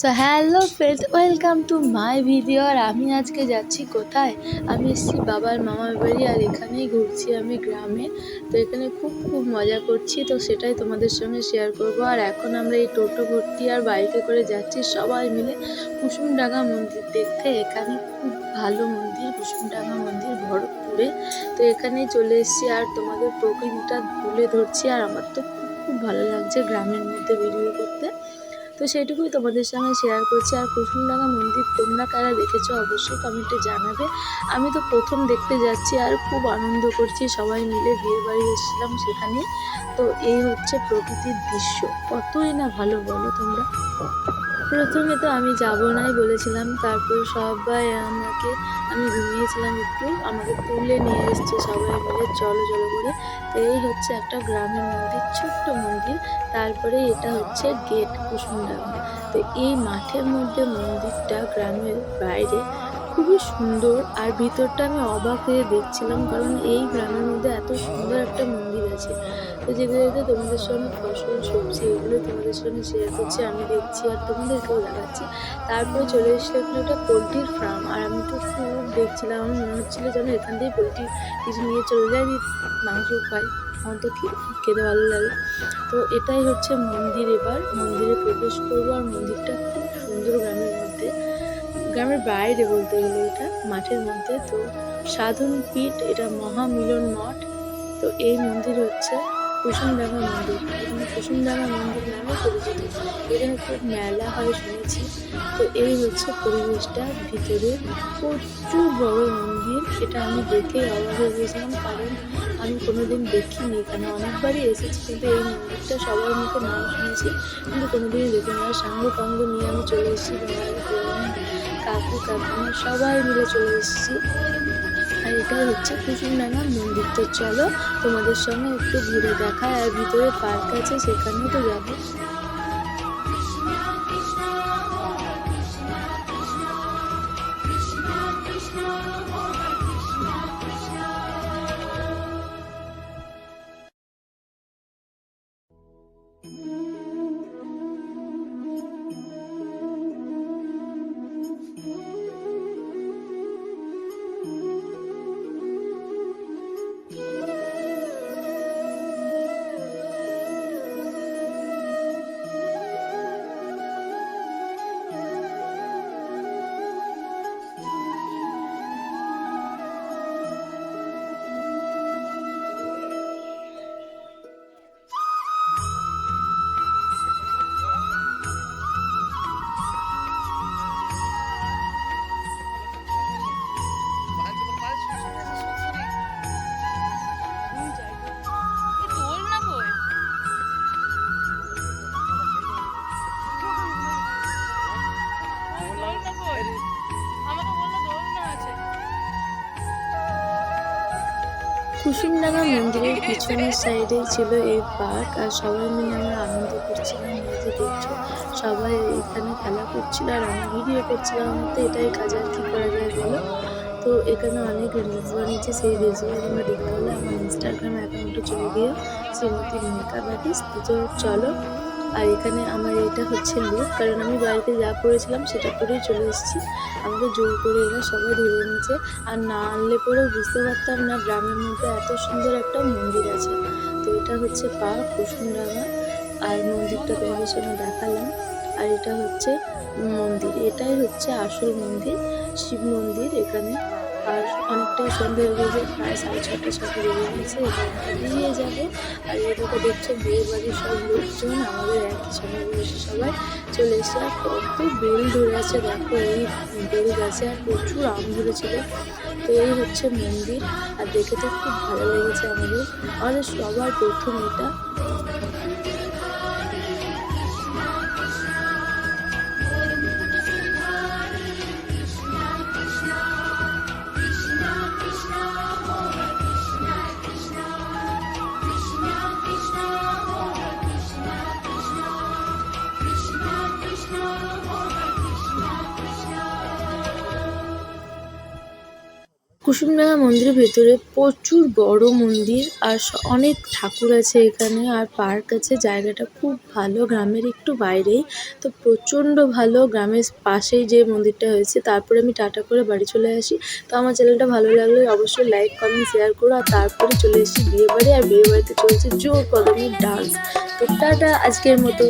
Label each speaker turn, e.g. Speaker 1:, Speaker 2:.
Speaker 1: So hello friends welcome to my video আর আমি আজকে যাচ্ছি কোথায়? আমি এসেছি বাবার মামার বাড়ি আর এখানেই ঘুরছি আমি গ্রামে। তো এখানে খুব খুব মজা করছি। তো সেটাই তোমাদের সঙ্গে শেয়ার করব। আর এখন আমরা এই টোটো ভর্তি আর বাইকে করে যাচ্ছি সবাই মিলে কুসুমডাঙ্গা মন্দির দেখতে। এখানে খুব ভালো মন্দির, কুসুমডাঙ্গা মন্দির ভরতপুরে। তো এখানেই চলে এসেছি আর তোমাদের প্রকৃতিটা তুলে ধরছি। আর আমার তো খুব ভালো লাগছে গ্রামের মধ্যে ভিডিও করতে। তো সেটুকুই তোমাদের সঙ্গে শেয়ার করছি। আর কুসুমডাঙ্গা মন্দির তোমরা কারা দেখেছ অবশ্যই কমেন্টে জানাবে। আমি তো প্রথম দেখতে যাচ্ছি আর খুব আনন্দ করছি। সবাই মিলে বিয়ে বাড়ি এসেছিলাম সেখানে। তো এই হচ্ছে প্রকৃতির দৃশ্য। কতই না ভালো বলো তোমরা। প্রথমে তো আমি যাব নাই বলেছিলাম, তারপর সবাই আমাকে, আমি ঘুমিয়েছিলাম একটু, আমাকে তুলে নিয়ে এসছে সবাই মিলে, চলো চলো করে। তো এই হচ্ছে একটা গ্রামের মন্দির, ছোট্ট মন্দির, তারপরে এটা হচ্ছে গেট কুসুমডাঙ্গা। তো এই মাঠের মধ্যে মন্দিরটা গ্রামের বাইরে খুবই সুন্দর আর ভিতরটা আমি অবাক হয়ে দেখছিলাম কারণ এই গ্রামের মধ্যে এত সুন্দর একটা মন্দির আছে। তো যেতে যেতে তোমাদের সঙ্গে ফসল, সবজি এগুলো তোমাদের সঙ্গে শেয়ার করছি, আমি দেখছি আর তোমাদেরকেও দেখাচ্ছি। তারপরে চলে এসলো এখানে একটা পোলট্রির ফার্ম আর আমি তো খুব দেখছিলাম, আমার মনে হচ্ছিল যেন এখান থেকে পোলট্রি কিছু নিয়ে চলে যায় মাংস খাই আমার তো খেতে ভালো লাগে। তো এটাই হচ্ছে মন্দির এবার, মন্দিরে প্রবেশ করব আর মন্দিরটা খুব সুন্দর গ্রামের মধ্যে। গ্রামের বাইরে বলতে গেলে এটা মাঠের মধ্যে। তো সাধন পীঠ, এটা মহামিলন মঠ। তো এই মন্দির হচ্ছে কুসুমডাঙ্গা মন্দির। এখানে কুসুমডাঙ্গা মন্দির নামে পরিচিত। এখানে খুব মেলা হয় শুনেছি। তো এই হচ্ছে পরিবেশটা। ভিতরে প্রচুর বড় মন্দির। এটা আমি দেখে অবাক হয়ে গেছিলাম, কারণ আমি কোনোদিন দেখিনি। এখানে অনেকবারই এসেছি, কিন্তু এই মন্দিরটা সবার মুখে নাম শুনেছি। কিন্তু কোনোদিনই দেখিনি। আর সাঙ্গ পাঙ্গ নিয়ে আমি চলে এসেছি। কাকু কাকিমা সবাই মিলে চলে এসেছি। আর এটা হচ্ছে কুসুমডাঙ্গা মন্দির। তো চলো তোমাদের সঙ্গে একটু ঘুরে দেখা। আর ভিতরে পার্ক আছে, সেখানেও তো যাব। কুসুমডাঙ্গা মন্দিরের পিছনের সাইডে ছিল এই পার্ক, আর সবাই মিলে আমরা আনন্দ করছিলাম যে দেখছ। সবাই এখানে খেলা করছিল, আর আমি ভিডিও করছিলাম, আমার তো এটাই কাজ, আর কি করা যায় বলো? তো এখানে অনেক রিলস বানিয়েছে সেই রিলসগুলো তোমরা দেখতে হলে আমার ইনস্টাগ্রাম অ্যাকাউন্টে চলে গিয়ে শ্রীমতী মেকআপ আর্টিস্ট তো চলো আর এখানে আমার এটা হচ্ছে লুক, কারণ আমি বাড়িতে যা পরেছিলাম সেটা পরেই চলে এসেছি। আমাকে জোর করে এরা সবাই ধরে নিয়েছে আর না আনলে পরেও বুঝতে পারতাম না গ্রামের মধ্যে এত সুন্দর একটা মন্দির আছে। তো এটা হচ্ছে পার্ক কুসুমডাঙ্গা। আর মন্দিরটা তোমাদের সঙ্গে দেখালাম। আর এটা হচ্ছে মন্দির। এটাই হচ্ছে আসল মন্দির, শিব মন্দির এখানে। আর অনেকটাই সন্ধে হয়ে গেছে, প্রায় সাড়ে ছটা ছটা বেজে গেছে, এবার বেরিয়ে যাব। আর এদিকে দেখছ, বিয়ে বাড়ির সব লোকজন, আমাদের একই সঙ্গে বসে সবাই চলে এসেছে। আর কত বেল ধরে আছে, দেখো, এই বেল গাছে, আর প্রচুর আম ধরেছিল। তো এই হচ্ছে মন্দির, আর দেখে তো খুব ভালো লেগেছে আমাদের। আমাদের সবার প্রথম এটা। কুসুমডাঙ্গা মন্দিরের ভেতরে প্রচুর বড় মন্দির আর অনেক ঠাকুর আছে এখানে আর পার্ক আছে। জায়গাটা খুব ভালো, গ্রামের একটু বাইরেই। তো প্রচণ্ড ভালো, গ্রামের পাশেই যে মন্দিরটা হয়েছে, তারপরে আমি টাটা করে বাড়ি চলে আসি। তো আমার চ্যানেলটা ভালো লাগলে অবশ্যই লাইক কমেন্ট শেয়ার করো আর তারপরে চলে এসেছি বিয়েবাড়ি। আর বিয়েবাড়িতে চলছে জোর কদমের ডান্স। তো টাটা, আজকের মতো।